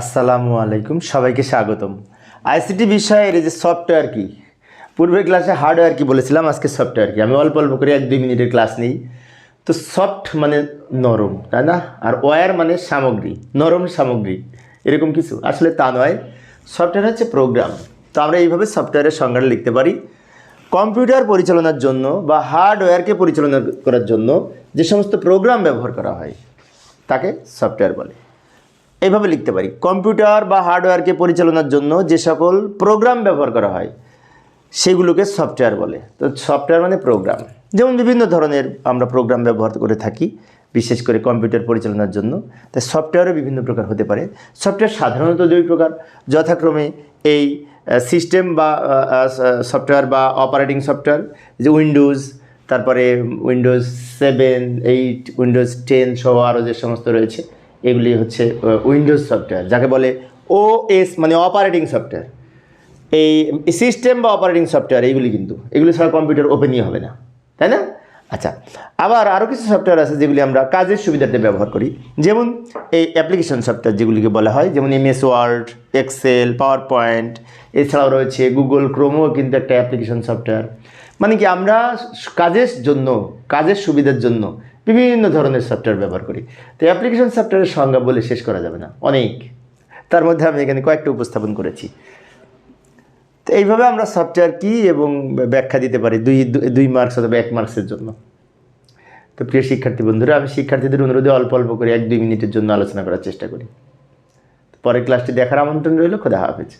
আসসালামু আলাইকুম, সবাইকে স্বাগতম। আইসিটি বিষয়ের এই যে সফটওয়্যার কি, পূর্বের ক্লাসে হার্ডওয়্যার কি বলেছিলাম, আজকে সফটওয়্যার কি? আমি অল্প অল্প করে এক দুই মিনিটের ক্লাস নিই। তো সফট মানে নরম, তাই না? আর ওয়্যার মানে সামগ্রী, নরম সামগ্রী, এরকম কিছু। আসলে তা নয় সফটওয়্যার হচ্ছে প্রোগ্রাম তো আমরা এইভাবে সফটওয়্যারের সংজ্ঞাটা লিখতে পারি। কম্পিউটার পরিচালনার জন্য বা হার্ডওয়্যারকে পরিচালনা করার জন্য যে সমস্ত প্রোগ্রাম ব্যবহার করা হয়, তাকে সফটওয়্যার বলে। এইভাবে লিখতে পারি। কম্পিউটার বা হার্ডওয়্যারকে পরিচালনার জন্য যে সকল প্রোগ্রাম ব্যবহার করা হয়, সেগুলোকে সফটওয়্যার বলে। তো সফটওয়্যার মানে প্রোগ্রাম। যেমন বিভিন্ন ধরনের আমরা প্রোগ্রাম ব্যবহার করে থাকি, বিশেষ করে কম্পিউটার পরিচালনার জন্য। তাই সফটওয়্যারও বিভিন্ন প্রকার হতে পারে। সফটওয়্যার সাধারণত দুই প্রকার। যথাক্রমে এই সিস্টেম বা সফটওয়্যার বা অপারেটিং সফটওয়্যার, যে উইন্ডোজ, তারপরে Windows seven, eight, Windows ten সহ আরও যে সমস্ত রয়েছে এগুলি হচ্ছে উইন্ডোজ সফটওয়্যার যাকে বলে ও এস মানে অপারেটিং সফটওয়্যার এই সিস্টেম বা অপারেটিং সফটওয়্যার এইগুলি কিন্তু। এগুলি ছাড়া কম্পিউটার ওপেনই হবে না। তাই না? আচ্ছা আবার আরও কিছু সফটওয়্যার আছে যেগুলি আমরা কাজের সুবিধার্থে ব্যবহার করি। যেমন এই অ্যাপ্লিকেশন সফটওয়্যার যেগুলিকে বলা হয়, যেমন MS Word Excel PowerPoint এছাড়াও রয়েছে গুগল ক্রোমও কিন্তু একটা অ্যাপ্লিকেশন সফটওয়্যার মানে কি আমরা কাজের জন্য, কাজের সুবিধার জন্য বিভিন্ন ধরনের সফটওয়্যার ব্যবহার করি। তো অ্যাপ্লিকেশন সফটওয়্যারের সংজ্ঞা বলে শেষ করা যাবে না, অনেক। তার মধ্যে আমি এখানে কয়েকটা উপস্থাপন করেছি। তো এইভাবে আমরা সফটওয়্যার কি এবং ব্যাখ্যা দিতে পারি দুই দুই মার্কস অথবা এক মার্কসের জন্য। তো প্রিয় শিক্ষার্থী বন্ধুরা, আমি শিক্ষার্থীদের অনুরোধে অল্প অল্প করে এক, দুই মিনিটের জন্য আলোচনা করার চেষ্টা করি। পরের ক্লাসটি দেখার আমন্ত্রণ রইল, খোদা হাফেজ।